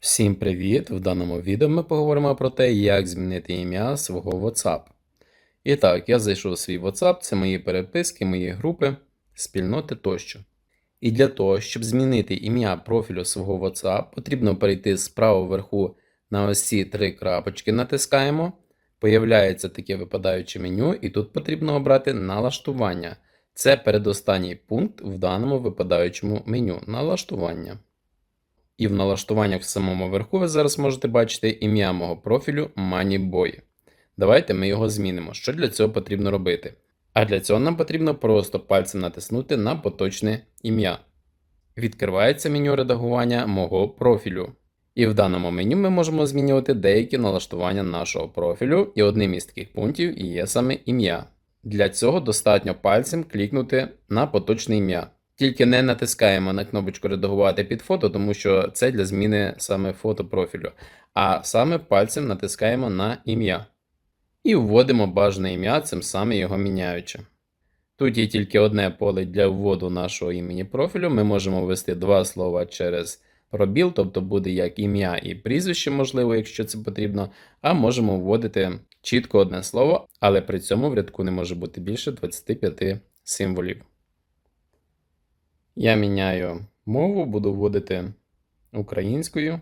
Всім привіт! В даному відео ми поговоримо про те, як змінити ім'я свого WhatsApp. І так, я зайшов у свій WhatsApp, це мої переписки, мої групи, спільноти тощо. І для того, щоб змінити ім'я профілю свого WhatsApp, потрібно перейти справа вверху на ось три крапочки, натискаємо. Появляється таке випадаюче меню, і тут потрібно обрати налаштування. Це передостанній пункт в даному випадаючому меню налаштування. І в налаштуваннях в самому верху ви зараз можете бачити ім'я мого профілю MoneyBoy. Давайте ми його змінимо. Що для цього потрібно робити? А для цього нам потрібно просто пальцем натиснути на поточне ім'я. Відкривається меню редагування мого профілю. І в даному меню ми можемо змінювати деякі налаштування нашого профілю, і одним із таких пунктів є саме ім'я. Для цього достатньо пальцем клікнути на поточне ім'я. Тільки не натискаємо на кнопочку редагувати під фото, тому що це для зміни саме фото профілю. А саме пальцем натискаємо на ім'я. І вводимо бажане ім'я, цим саме його міняючи. Тут є тільки одне поле для вводу нашого імені профілю. Ми можемо ввести два слова через пробіл, тобто буде як ім'я і прізвище, можливо, якщо це потрібно, а можемо вводити чітко одне слово, але при цьому в рядку не може бути більше 25 символів. Я міняю мову, буду вводити українською.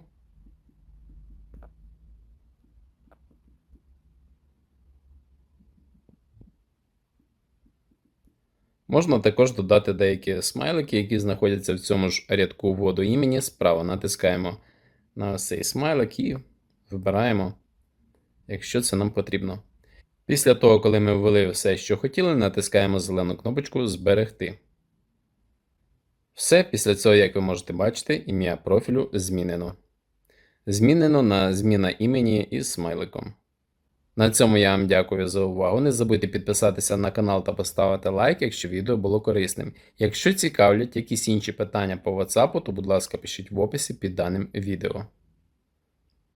Можна також додати деякі смайлики, які знаходяться в цьому ж рядку вводу імені. Справа натискаємо на цей смайлик і вибираємо, якщо це нам потрібно. Після того, коли ми ввели все, що хотіли, натискаємо зелену кнопочку Зберегти. Все, після цього, як ви можете бачити, ім'я профілю змінено. Змінено на зміна імені із смайликом. На цьому я вам дякую за увагу. Не забудьте підписатися на канал та поставити лайк, якщо відео було корисним. Якщо цікавлять якісь інші питання по WhatsApp, то будь ласка, пишіть в описі під даним відео.